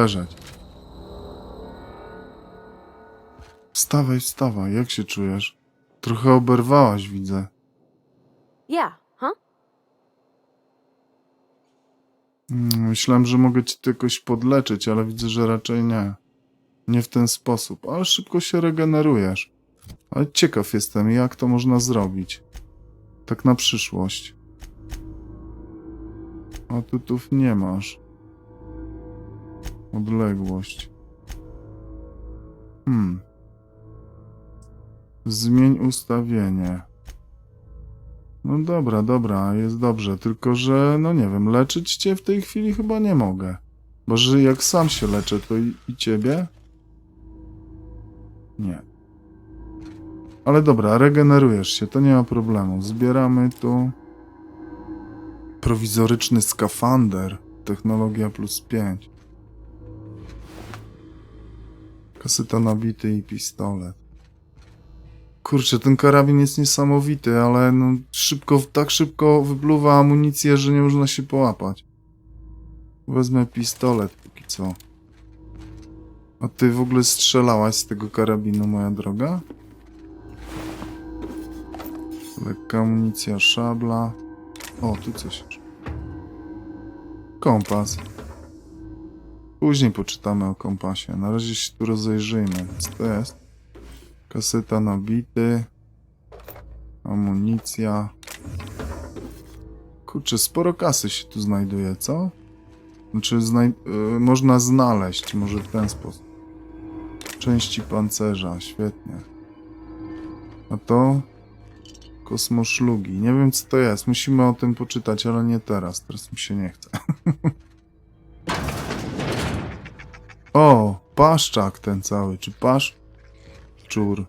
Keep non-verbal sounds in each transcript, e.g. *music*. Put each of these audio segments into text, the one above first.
Leżeć. Wstawaj, wstawaj, jak się czujesz? Trochę oberwałaś, widzę. Yeah, huh? Mm, Myślałem, że mogę ci to jakoś podleczyć, ale widzę, że raczej nie. Nie w ten sposób, ale szybko się regenerujesz. Ale ciekaw jestem, jak to można zrobić. Tak na przyszłość. Atutów nie masz. Odległość. Hmm. Zmień ustawienie. No dobra, dobra, jest dobrze, tylko że, no nie wiem, leczyć cię w tej chwili chyba nie mogę. Bo że jak sam się leczę, to i, i ciebie? Nie. Ale dobra, regenerujesz się, to nie ma problemu. Zbieramy tu prowizoryczny skafander, technologia plus 5. Kaseta nabity i pistolet. Kurczę, ten karabin jest niesamowity, ale no szybko, tak szybko wypluwa amunicję, że nie można się połapać. Wezmę pistolet póki co. A ty w ogóle strzelałaś z tego karabinu, moja droga? Lekka amunicja, szabla. O, tu coś. Kompas. Później poczytamy o kompasie. Na razie się tu rozejrzyjmy. Co to jest? Kaseta nabity. Amunicja. Kurczę, sporo kasy się tu znajduje, co? Znaczy, znaj- y, można znaleźć, może w ten sposób. Części pancerza, świetnie. A to? Kosmoszlugi. Nie wiem, co to jest. Musimy o tym poczytać, ale nie teraz. Teraz mi się nie chce. *laughs* o, paszczak ten cały. Czy pasz? Czur.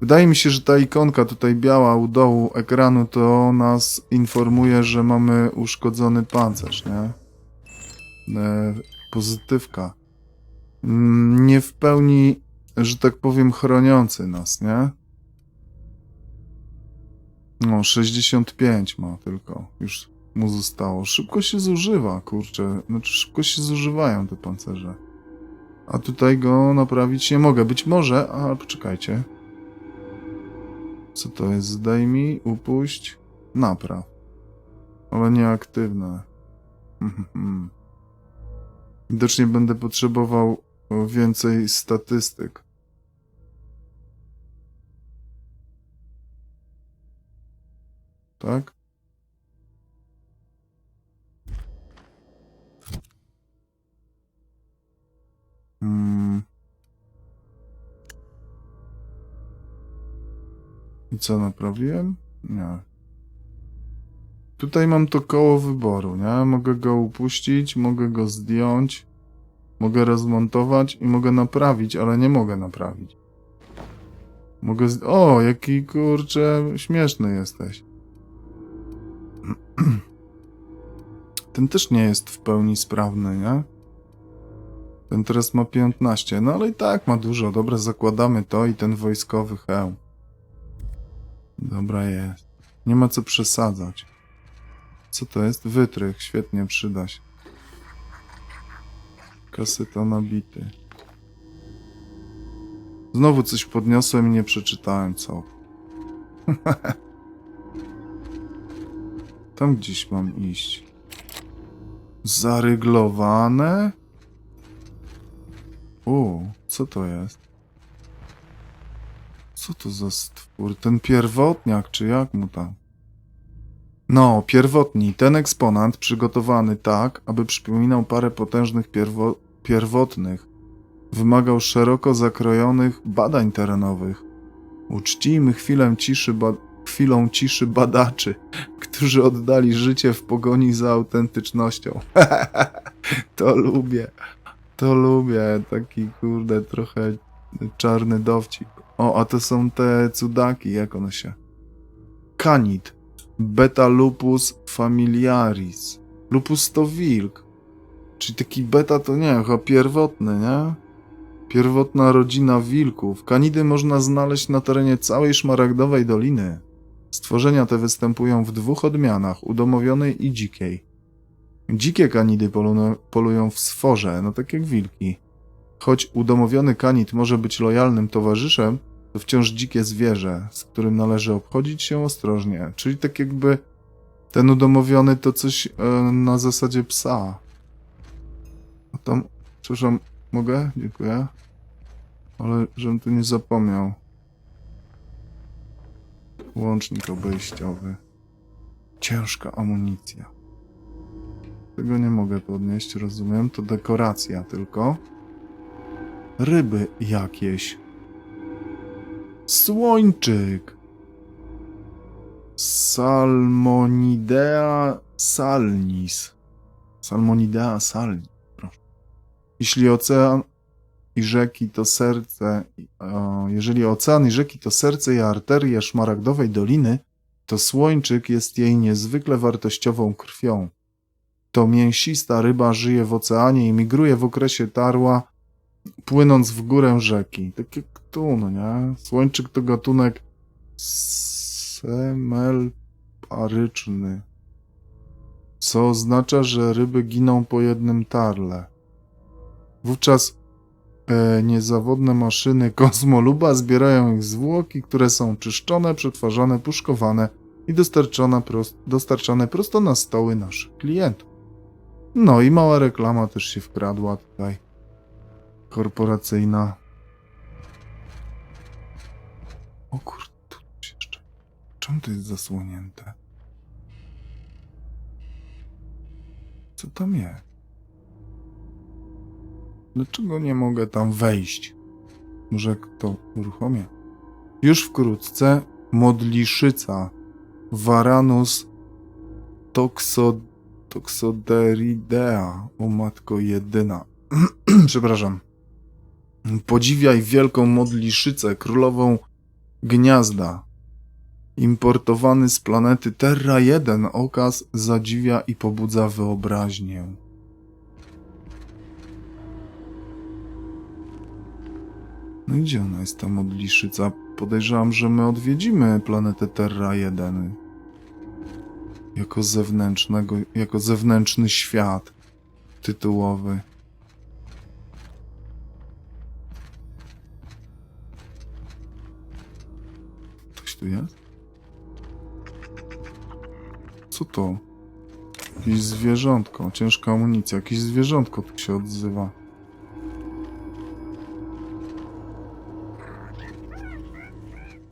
Wydaje mi się, że ta ikonka tutaj biała u dołu ekranu to nas informuje, że mamy uszkodzony pancerz, nie? E, pozytywka. Mm, Nie w pełni, że tak powiem, chroniący nas, nie? No, 65 ma tylko. Już mu zostało. Szybko się zużywa, kurczę. Znaczy, szybko się zużywają te pancerze. A tutaj go naprawić nie mogę. Być może, a poczekajcie. Co to jest? Zdejmij, upuść, napraw. Ale nieaktywne. *laughs* Widocznie będę potrzebował więcej statystyk. Tak? I co naprawiłem? Nie. Tutaj mam to koło wyboru, nie? Mogę go upuścić, mogę go zdjąć, mogę rozmontować i mogę naprawić, ale nie mogę naprawić. Mogę z... O, jaki kurczę śmieszny jesteś. *clears throat* Ten też nie jest w pełni sprawny, nie? Ten teraz ma 15, no ale i tak ma dużo. Dobra, zakładamy to i ten wojskowy hełm. Dobra jest. Nie ma co przesadzać. Co to jest? Wytrych. Świetnie, przyda się. Kaseta nabity. Znowu coś podniosłem i nie przeczytałem co. *laughs* Tam gdzieś mam iść. Zaryglowane? U, co to jest? Co to za stwór? Ten pierwotniak, czy jak mu tam? No, pierwotni. Ten eksponat przygotowany tak, aby przypominał parę potężnych pierwo pierwotnych. Wymagał szeroko zakrojonych badań terenowych. Uczcijmy chwilę ciszy chwilą ciszy badaczy, którzy oddali życie w pogoni za autentycznością. *laughs* to lubię. To lubię. Taki kurde trochę czarny dowcip. O, a to są te cudaki, jak one się... Kanid. Beta lupus familiaris. Lupus to wilk. Czyli taki beta to nie, chyba pierwotny, nie? Pierwotna rodzina wilków. Kanidy można znaleźć na terenie całej szmaragdowej doliny. Stworzenia te występują w dwóch odmianach, udomowionej i dzikiej. Dzikie kanidy polu- polują w sforze, no tak jak wilki. Choć udomowiony kanid może być lojalnym towarzyszem, to wciąż dzikie zwierzę, z którym należy obchodzić się ostrożnie. Czyli tak jakby ten udomowiony to coś e, na zasadzie psa. A tam, przepraszam, mogę? Dziękuję. Ale żebym tu nie zapomniał. Łącznik obejściowy. Ciężka amunicja. Tego nie mogę podnieść, rozumiem. To dekoracja tylko. Ryby jakieś. Słończyk. Salmonidea salnis. Salmonidea salnis. Proszę. Jeśli ocean i rzeki to serce, jeżeli ocean i rzeki to serce i arterie szmaragdowej doliny, to słończyk jest jej niezwykle wartościową krwią. To mięsista ryba żyje w oceanie i migruje w okresie tarła, płynąc w górę rzeki. Tak jak tu, no nie? Słończyk to gatunek semelparyczny, co oznacza, że ryby giną po jednym tarle. Wówczas e, niezawodne maszyny *laughs* kosmoluba zbierają ich zwłoki, które są czyszczone, przetwarzane, puszkowane i prost, dostarczane prosto na stoły naszych klientów. No i mała reklama też się wkradła tutaj. Korporacyjna. O kurde, tu jeszcze. Czemu to jest zasłonięte? Co tam jest? Dlaczego nie mogę tam wejść? Może kto uruchomię? Już wkrótce modliszyca Varanus toxo, toxoderidea, o matko jedyna. *clears throat* Przepraszam. Podziwiaj wielką modliszycę, królową gniazda. Importowany z planety Terra 1 okaz zadziwia i pobudza wyobraźnię. No i gdzie ona jest ta modliszyca? Podejrzewam, że my odwiedzimy planetę Terra 1 jako zewnętrznego, jako zewnętrzny świat tytułowy. Jest? Co to? Jakieś zwierzątko, ciężka amunicja, jakieś zwierzątko tu się odzywa.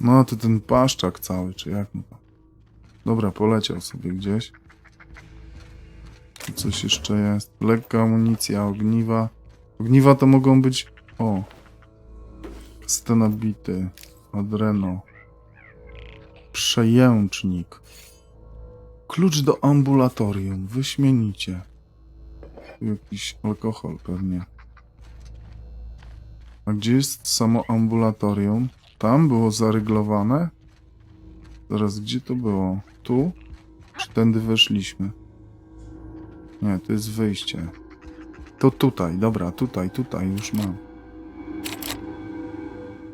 No, to ten paszczak cały, czy jak mu? Dobra, poleciał sobie gdzieś. Coś jeszcze jest. Lekka amunicja, ogniwa. Ogniwa to mogą być... O! Scena bity. Adreno. Przejęcznik. Klucz do ambulatorium. Wyśmienicie. Jakiś alkohol pewnie. A gdzie jest samo ambulatorium? Tam było zaryglowane? Zaraz, gdzie to było? Tu? Czy tędy weszliśmy? Nie, to jest wyjście. To tutaj, dobra, tutaj, tutaj już mam.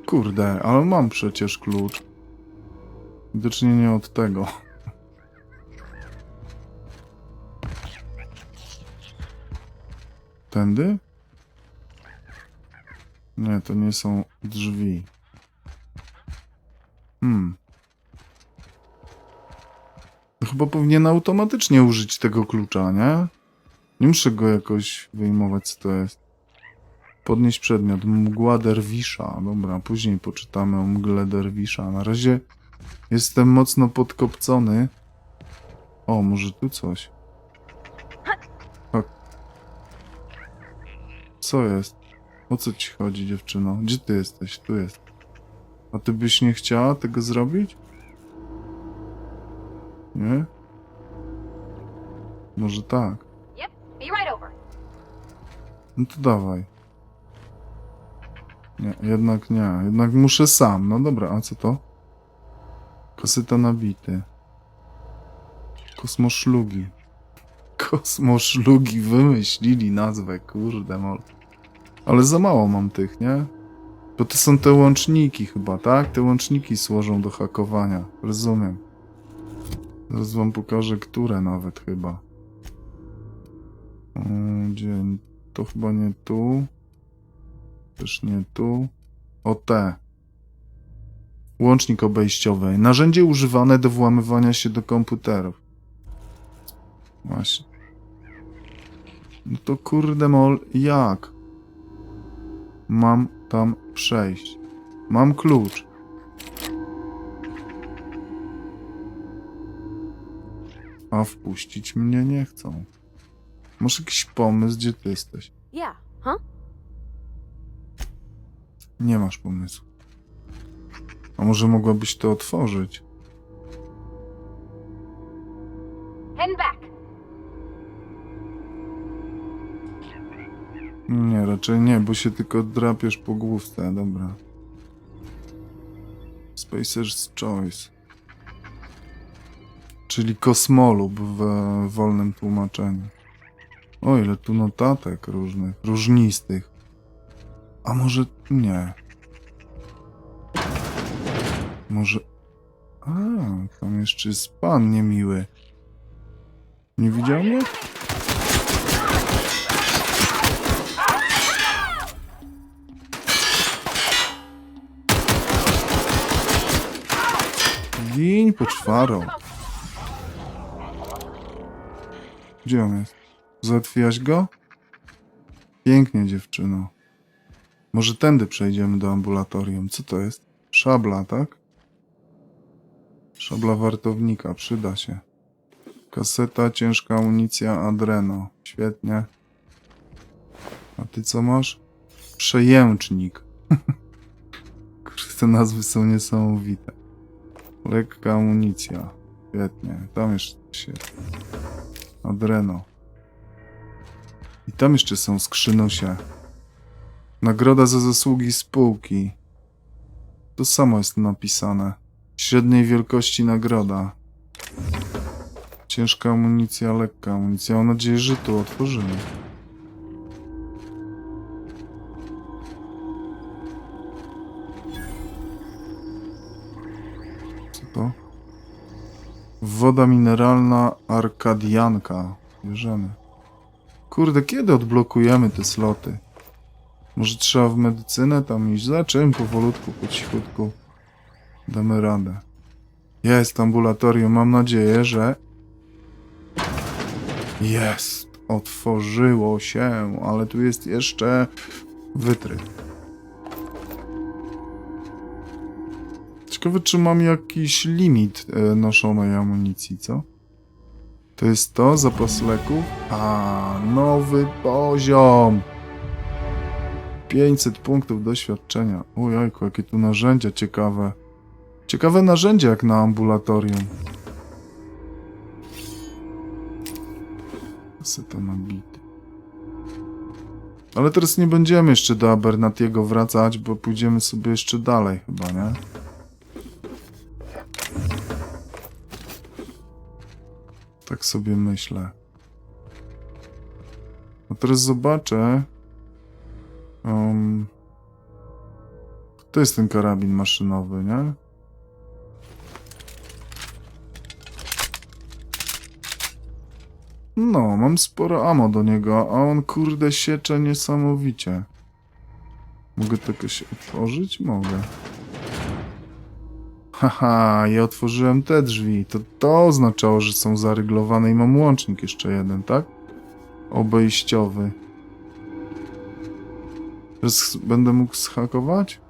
Kurde, ale mam przecież klucz. Nie od tego. Tędy? Nie, to nie są drzwi. Hmm. No Chyba powinien automatycznie użyć tego klucza, nie? Nie muszę go jakoś wyjmować, co to jest. Podnieść przedmiot. Mgła derwisza. Dobra, później poczytamy o mgle derwisza. Na razie jestem mocno podkopcony. O, może tu coś. Tak. Co jest? O co ci chodzi, dziewczyno? Gdzie ty jesteś? Tu jest. A ty byś nie chciała tego zrobić? Nie? Może tak. No to dawaj. Nie, jednak nie. Jednak muszę sam. No dobra, a co to? Kasyta nabity. Kosmoszlugi. Kosmoszlugi wymyślili nazwę, kurde mol. Ale za mało mam tych, nie? Bo to są te łączniki chyba, tak? Te łączniki służą do hakowania. Rozumiem. Zaraz wam pokażę, które nawet chyba. O, Gdzie? To chyba nie tu. Też nie tu. O te. Łącznik obejściowy. Narzędzie używane do włamywania się do komputerów. Właśnie. No to kurde mol, jak? Mam tam przejść. Mam klucz. A wpuścić mnie nie chcą. Masz jakiś pomysł, gdzie ty jesteś? Yeah, huh? Nie masz pomysłu. A może mogłabyś to otworzyć? Heading back. Nie, raczej nie, bo się tylko drapiesz po główce, dobra. Spacer's Choice. Czyli kosmolub w wolnym tłumaczeniu. O, ile tu notatek różnych, różnistych. A może nie. Może... A, tam jeszcze jest pan niemiły. Nie widział mnie? Gin poczwarą. Gdzie on jest? Załatwiłaś go? Pięknie, dziewczyno. Może tędy przejdziemy do ambulatorium. Co to jest? Szabla, tak? Szabla wartownika, przyda się. Kaseta, ciężka amunicja, adreno. Świetnie. A ty co masz? Przejęcznik. *laughs* Te nazwy są niesamowite. Lekka amunicja. Świetnie. Tam jeszcze się. Adreno. I tam jeszcze są skrzynosie. Nagroda za zasługi spółki. To samo jest napisane. Średniej wielkości nagroda. Ciężka amunicja, lekka amunicja. Mam nadzieję, że tu otworzymy. Co to? Woda mineralna Arkadianka. Bierzemy. Kurde, kiedy odblokujemy te sloty? Może trzeba w medycynę tam iść? Zaczynamy powolutku, po cichutku. Damy radę. Jest ambulatorium. Mam nadzieję, że... Jest! Otworzyło się, ale tu jest jeszcze wytrych. Ciekawe, czy mam jakiś limit e, noszonej amunicji, co? To jest to, zapas leków? A, nowy poziom! 500 punktów doświadczenia. Ojojku, jakie tu narzędzia ciekawe. Ciekawe narzędzia jak na ambulatorium. Kaseta nabity. Ale teraz nie będziemy jeszcze do Abernatiego wracać, bo pójdziemy sobie jeszcze dalej chyba, nie? Tak sobie myślę. A teraz zobaczę. Um, to jest ten karabin maszynowy, nie? No, mam sporo ammo do niego, a on kurde siecze niesamowicie. Mogę to jakoś otworzyć? Mogę. Haha, ja otworzyłem te drzwi. To to oznaczało, że są zaryglowane i mam łącznik jeszcze jeden, tak? Obejściowy. Teraz będę mógł schakować?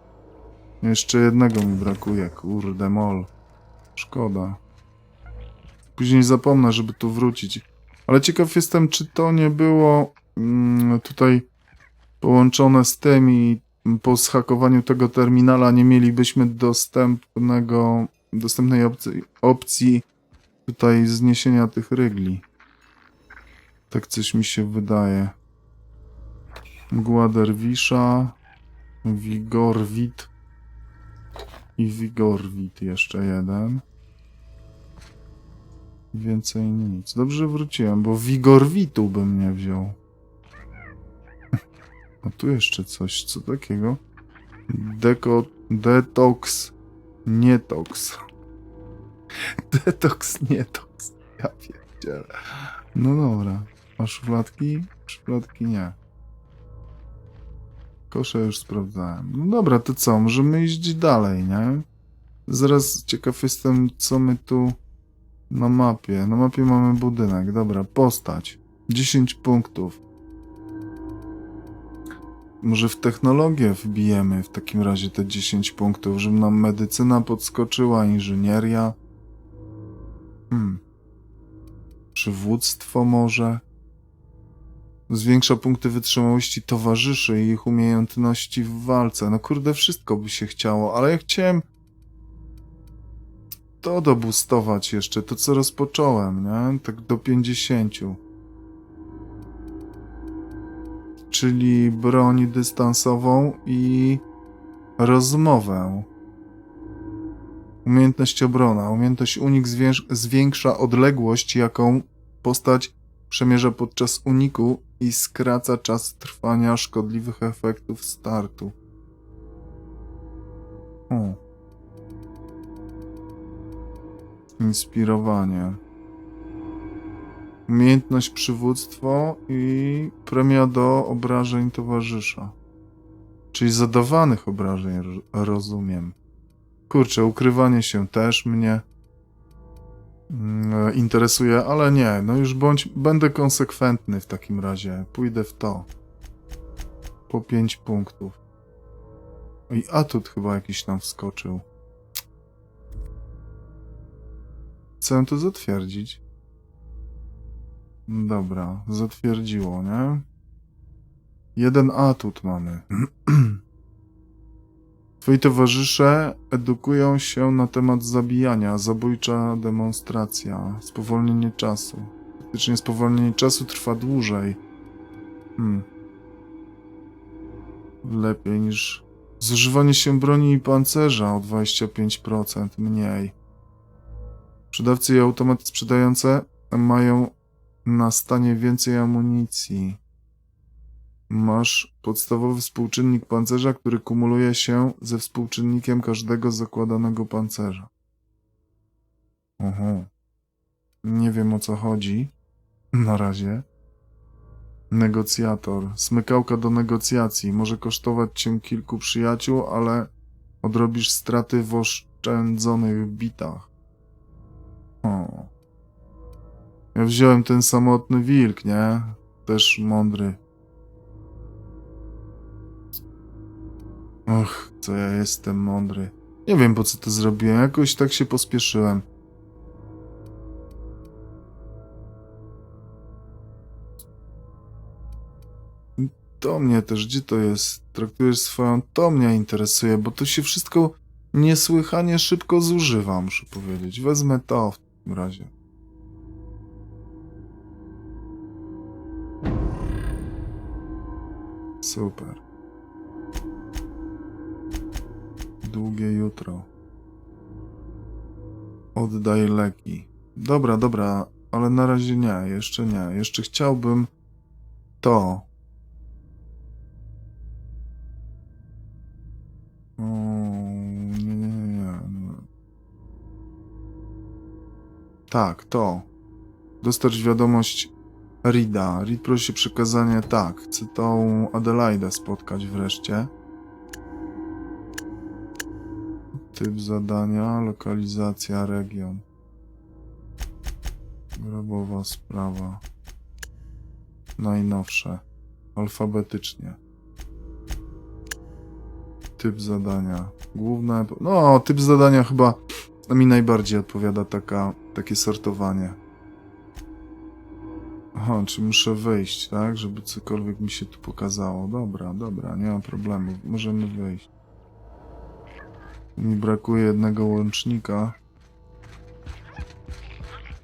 Jeszcze jednego mi brakuje, kurde mol. Szkoda. Później zapomnę, żeby tu wrócić. Ale ciekaw jestem, czy to nie było mm, tutaj połączone z tym i po zhakowaniu tego terminala nie mielibyśmy dostępnego, dostępnej opcji, opcji tutaj zniesienia tych rygli. Tak coś mi się wydaje. Mgła derwisza, Wigorwit i Wigorwit jeszcze jeden. Więcej nic. Dobrze wróciłem, bo Wigorwitu bym nie wziął. *laughs* A tu jeszcze coś. Co takiego? Deko... Detox. Nietox. *laughs* Detoks, nie toks. Ja pierdzielę. No dobra. A szufladki? Szufladki nie. Kosze już sprawdzałem. No dobra, to co? Możemy iść dalej, nie? Zaraz ciekaw jestem, co my tu na mapie. Na mapie mamy budynek. Dobra, postać. 10 punktów. Może w technologię wbijemy w takim razie te 10 punktów, żeby nam medycyna podskoczyła, inżynieria. Hmm. Przywództwo może. Zwiększa punkty wytrzymałości towarzyszy i ich umiejętności w walce. No kurde, wszystko by się chciało, ale ja chciałem to dobustować jeszcze, to co rozpocząłem, nie? Tak do 50. Czyli broń dystansową i rozmowę. Umiejętność obrona. Umiejętność unik zwięks- zwiększa odległość, jaką postać przemierza podczas uniku i skraca czas trwania szkodliwych efektów startu. O. Inspirowanie. Umiejętność przywództwo i premia do obrażeń towarzysza. Czyli zadawanych obrażeń, ro- rozumiem. Kurczę, ukrywanie się też mnie mm, interesuje, ale nie, no już bądź, będę konsekwentny w takim razie. Pójdę w to. Po 5 punktów. I atut chyba jakiś nam wskoczył. Chcę to zatwierdzić. Dobra, zatwierdziło, nie? Jeden atut mamy. *clears throat* Twoi towarzysze edukują się na temat zabijania, zabójcza demonstracja, spowolnienie czasu. Faktycznie spowolnienie czasu trwa dłużej. Hmm. Lepiej niż zużywanie się broni i pancerza o 25% mniej. Sprzedawcy i automaty sprzedające mają na stanie więcej amunicji. Masz podstawowy współczynnik pancerza, który kumuluje się ze współczynnikiem każdego zakładanego pancerza. Oho. Nie wiem o co chodzi. *laughs* Na razie. Negocjator. Smykałka do negocjacji. Może kosztować cię kilku przyjaciół, ale odrobisz straty w oszczędzonych bitach. Ja wziąłem ten samotny wilk, nie? Też mądry. Och, co ja jestem mądry. Nie wiem po co to zrobiłem, jakoś tak się pospieszyłem. To mnie też, gdzie to jest? Traktujesz swoją, to mnie interesuje, bo to się wszystko niesłychanie szybko zużywa, muszę powiedzieć. Wezmę to razie. Super. Długie jutro. Oddaj leki. Dobra, dobra, ale na razie nie, jeszcze nie. Jeszcze chciałbym to. Tak, to. Dostarcz wiadomość Rida. Reed prosi przekazanie, tak, chcę tą Adelaidę spotkać wreszcie. Typ zadania, lokalizacja, region. Grobowa sprawa. Najnowsze. Alfabetycznie. Typ zadania. Główne. No, typ zadania chyba mi najbardziej odpowiada taka, takie sortowanie. Aha, czy muszę wejść, tak? Żeby cokolwiek mi się tu pokazało. Dobra, dobra, nie ma problemu. Możemy wejść. Mi brakuje jednego łącznika.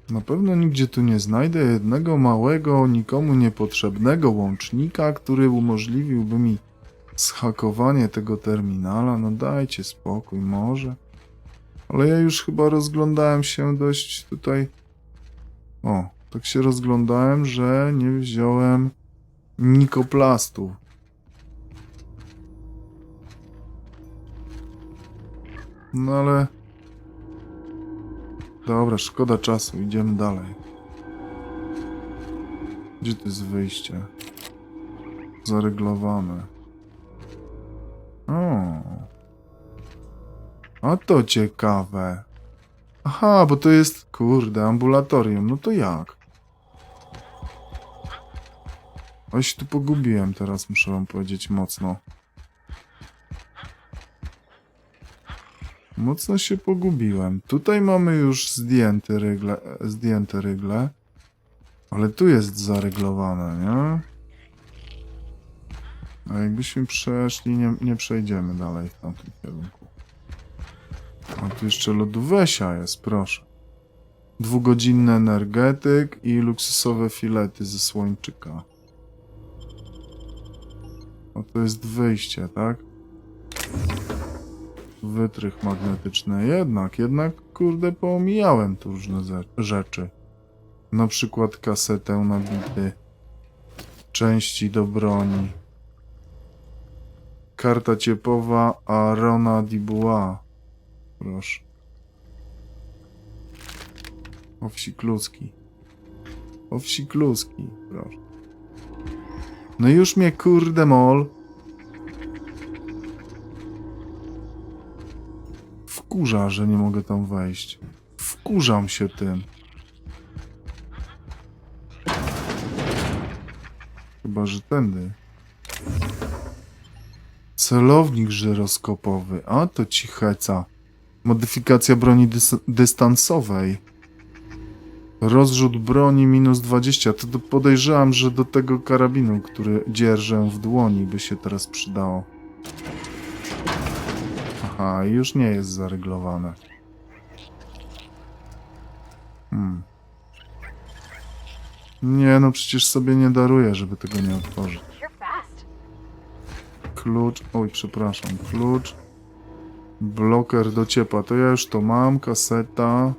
Na pewno nigdzie tu nie znajdę jednego małego, nikomu niepotrzebnego łącznika, który umożliwiłby mi zhakowanie tego terminala. No dajcie spokój, może. Ale ja już chyba rozglądałem się dość tutaj. O, tak się rozglądałem, że nie wziąłem nikoplastu. No ale Dobra, szkoda czasu, idziemy dalej. Gdzie to jest wyjście? Zareglowane. A to ciekawe. Aha, bo to jest, kurde, ambulatorium. No to jak? O, się tu pogubiłem teraz, muszę wam powiedzieć mocno. Mocno się pogubiłem. Tutaj mamy już zdjęte rygle, zdjęte rygle. Ale tu jest zareglowane, nie? A jakbyśmy przeszli, nie, nie przejdziemy dalej w tamtym kierunku. A tu jeszcze lodówesia jest, proszę. Dwugodzinny energetyk i luksusowe filety ze słończyka. O, to jest wyjście, tak? Wytrych magnetyczny. Jednak, jednak, kurde, pomijałem tu różne ze- rzeczy. Na przykład kasetę na bity. Części do broni. Karta ciepowa Arona Dibuła. Proszę. O wsi kluski. O wsi kluski, proszę. No już mnie kurde mol. Wkurza, że nie mogę tam wejść. Wkurzam się tym. Chyba, że tędy. Celownik żyroskopowy. A to ci heca. Modyfikacja broni dys dystansowej. Rozrzut broni minus 20. To do- podejrzewam, że do tego karabinu, który dzierżę w dłoni, by się teraz przydało. Aha, już nie jest zareglowane. Hmm. Nie, no przecież sobie nie daruję, żeby tego nie otworzyć. Klucz, oj, przepraszam, klucz. Bloker do ciepła, to ja już to mam. Kaseta.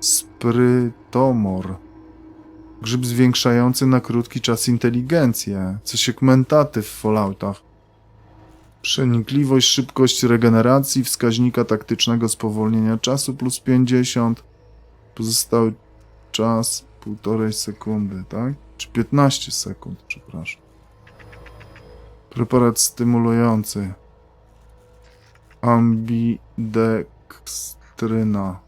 Sprytomor. Grzyb zwiększający na krótki czas inteligencję. Coś jak mentaty w Falloutach. Przenikliwość, szybkość regeneracji, wskaźnika taktycznego spowolnienia czasu plus 50. Pozostały czas półtorej sekundy, tak? Czy 15 sekund, przepraszam. Preparat stymulujący. Ambidextryna.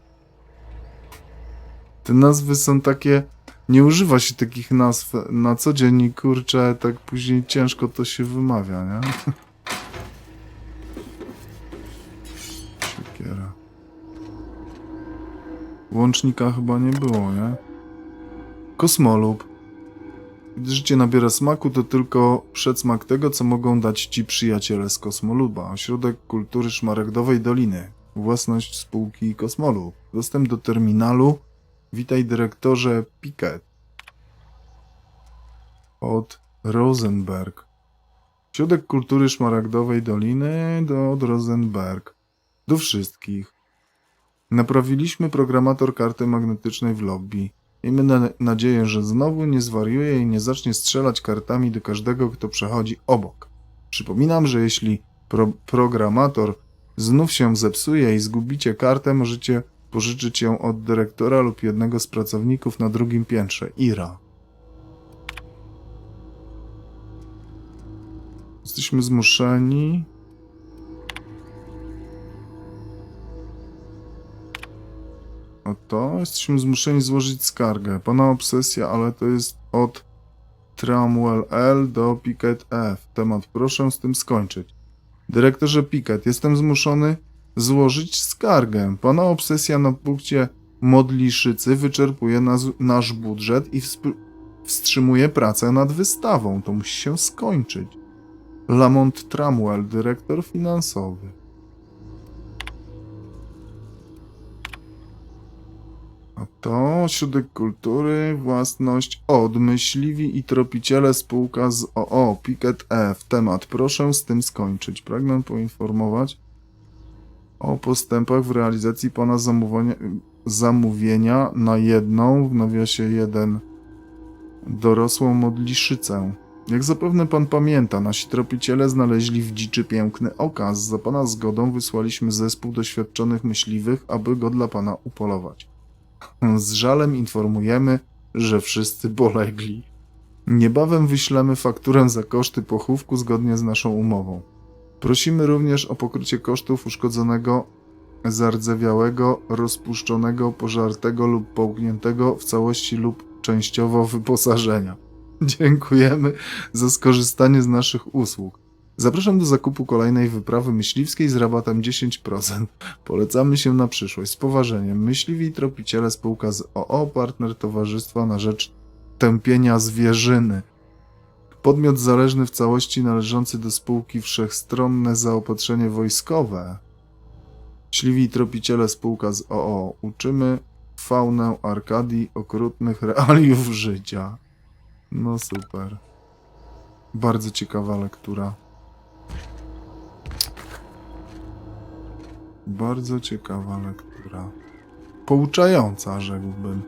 Te nazwy są takie. Nie używa się takich nazw na co dzień i kurczę, tak później ciężko to się wymawia, nie? *laughs* Siekiera. Łącznika chyba nie było, nie? Kosmolub. Życie nabiera smaku, to tylko przedsmak tego, co mogą dać ci przyjaciele z Kosmoluba. Ośrodek Kultury Szmaragdowej Doliny. Własność spółki Kosmolub. Dostęp do terminalu. Witaj dyrektorze Piket. Od Rosenberg. Ośrodek Kultury Szmaragdowej Doliny do od Rosenberg. Do wszystkich. Naprawiliśmy programator karty magnetycznej w lobby. Miejmy na nadzieję, że znowu nie zwariuje i nie zacznie strzelać kartami do każdego, kto przechodzi obok. Przypominam, że jeśli pro programator znów się zepsuje i zgubicie kartę, możecie pożyczyć ją od dyrektora lub jednego z pracowników na drugim piętrze. Ira. Jesteśmy zmuszeni. Oto jesteśmy zmuszeni złożyć skargę. Pana obsesja, ale to jest od Tramwell L do Picket F. Temat proszę z tym skończyć. Dyrektorze Picket, jestem zmuszony złożyć skargę. Pana obsesja na punkcie Modliszycy wyczerpuje nas, nasz budżet i wstrzymuje pracę nad wystawą. To musi się skończyć. Lamont Tramwell, dyrektor finansowy. To Ośrodek Kultury, własność od Myśliwi i Tropiciele spółka z OO, Picket F. Temat, proszę z tym skończyć. Pragnę poinformować o postępach w realizacji pana zamówienia, zamówienia na jedną, w nawiasie jeden, dorosłą modliszycę. Jak zapewne pan pamięta, nasi tropiciele znaleźli w dziczy piękny okaz. Za pana zgodą wysłaliśmy zespół doświadczonych myśliwych, aby go dla pana upolować. Z żalem informujemy, że wszyscy polegli. Niebawem wyślemy fakturę za koszty pochówku zgodnie z naszą umową. Prosimy również o pokrycie kosztów uszkodzonego, zardzewiałego, rozpuszczonego, pożartego lub połkniętego w całości lub częściowo wyposażenia. Dziękujemy za skorzystanie z naszych usług. Zapraszam do zakupu kolejnej wyprawy myśliwskiej z rabatem 10%. Polecamy się na przyszłość. Z poważeniem. Myśliwi i tropiciele spółka z OO, partner Towarzystwa na rzecz tępienia zwierzyny. Podmiot zależny w całości należący do spółki Wszechstronne Zaopatrzenie Wojskowe. Śliwi i tropiciele spółka z OO. Uczymy faunę Arkadii okrutnych realiów życia. No super. Bardzo ciekawa lektura. Bardzo ciekawa lektura. Pouczająca, rzekłbym.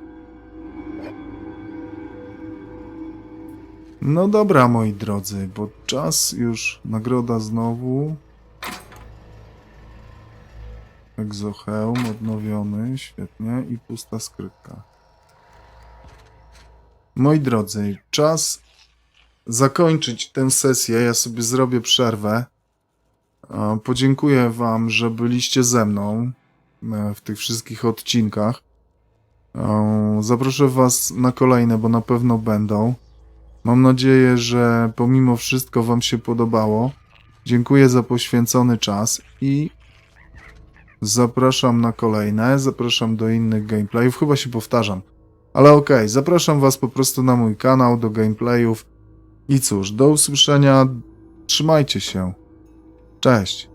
No dobra, moi drodzy, bo czas już, nagroda znowu. Egzocheum odnowiony, świetnie, i pusta skrytka. Moi drodzy, czas zakończyć tę sesję. Ja sobie zrobię przerwę. Podziękuję Wam, że byliście ze mną e, w tych wszystkich odcinkach. E, Zaproszę Was na kolejne, bo na pewno będą. Mam nadzieję, że pomimo wszystko Wam się podobało. Dziękuję za poświęcony czas i zapraszam na kolejne. Zapraszam do innych gameplayów. Chyba się powtarzam. Ale okej, zapraszam Was po prostu na mój kanał, do gameplayów. I cóż, do usłyszenia. Trzymajcie się. Cześć.